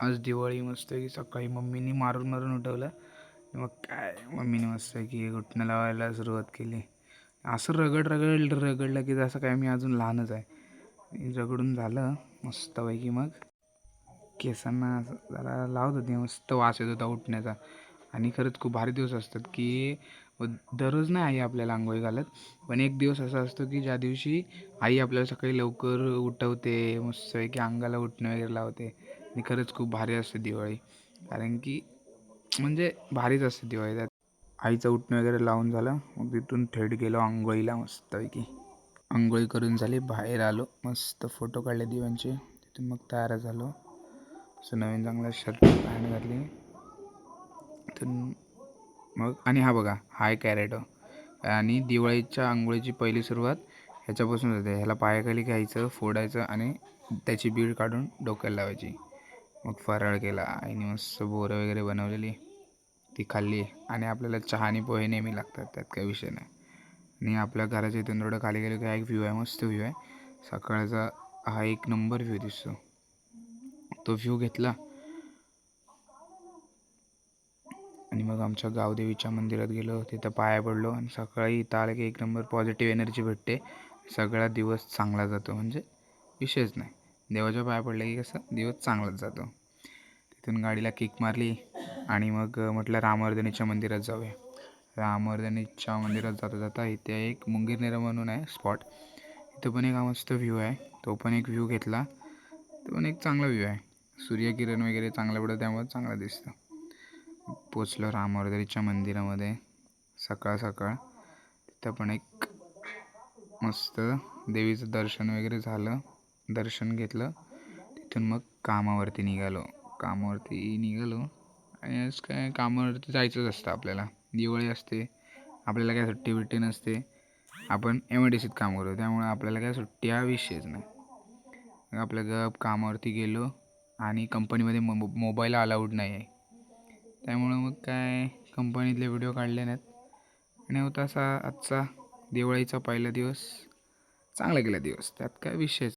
आज दिवाळी मस्त की सकाळी मम्मीनी मारून मारून उठवलं. मग काय मम्मीने मस्त की घुटणं लावायला सुरुवात केली. असं रगड रगड रगडलं की जसं काय मी अजून लहानच आहे. रगडून झालं मस्तपैकी मग. केसांना असं जरा लावत होते मस्त वास येत होता उठण्याचा. आणि खरंच खूप भारी दिवस असतात की दररोज नाही आई आपल्याला आंघोळी घालत पण एक दिवस असा असतो की ज्या दिवशी आई आपल्याला सकाळी लवकर उठवते मस्त की अंगाला उठणं वगैरे लावते. आणि खरंच खूप भारी असते दिवाळी. कारण की म्हणजे भारीच असते दिवाळी. त्यात आईचं उठणं वगैरे लावून झालं. मग तिथून थेट गेलो आंघोळीला मस्तपैकी. आंघोळी करून झाली. बाहेर आलो. मस्त फोटो काढले दिवांचे तिथून मग तयार झालो. असं नवीन चांगला शर्ट पॅन्ट घातली. तिथून मग आणि हा बघा हा आहे कॅरेटो आणि दिवाळीच्या आंघोळीची पहिली सुरुवात ह्याच्यापासून होते. ह्याला पायाखाली घ्यायचं फोडायचं आणि त्याची बीड काढून डोक्याला लावायची. मग फराळ केला. आईने मस्त बोरं वगैरे बनवलेली. ती खाल्ली. आणि आपल्याला चहा आणि पोहे नेहमी लागतात त्यात काही विषय नाही. आणि आपल्या घराच्या इथून थोडं खाली गेलं की हा एक व्ह्यू आहे मस्त व्ह्यू आहे. सकाळचा हा एक नंबर व्ह्यू दिसतो. तो व्ह्यू घेतला. आणि मग आमच्या गावदेवीच्या मंदिरात गेलो. तिथं पाया पडलो आणि सकाळी इथं आलं की एक नंबर पॉझिटिव्ह एनर्जी भेटते. सगळा दिवस चांगला जातो. म्हणजे विषयच नाही. देवाच्या पाया पडलं की कसं दिवस चांगलाच जातो. तिथून गाडीला किक मारली आणि मग म्हटलं रामवर्धनीच्या मंदिरात जाऊया. रामवर्धनीच्या मंदिरात जाता जाता इथे एक मुंगीरनेरा म्हणून आहे स्पॉट इथं पण एक हा मस्त व्ह्यू आहे. तो पण एक व्ह्यू घेतला. तो पण एक चांगला व्ह्यू आहे. सूर्यकिरण वगैरे चांगलं पडतं त्यामुळे चांगलं दिसतं. पोचलो रामवर्धनीच्या मंदिरामध्ये. सकाळ सकाळ. तिथं पण एक मस्त देवीचं दर्शन वगैरे झालं. दर्शन घेतलं. तिथून मग कामावरती निघालो. कामावरती निघालो. आणि आज काय कामावरती जायचंच असतं आपल्याला. दिवाळी असते. आपल्याला काय सुट्टी बिट्टी नसते. आपण एम आय डी सीत काम करतो. त्यामुळे आपल्याला काय सुट्टी हा विषयच नाही. मग आपल्या गप कामावरती गेलो आणि कंपनीमध्ये मो मोबाईल अलाउड नाही आहे. त्यामुळं मग काय कंपनीतले व्हिडिओ काढले नाहीत. आणि होता असा आजचा दिवाळीचा पहिला दिवस. चांगला गेला दिवस. त्यात काय विषयच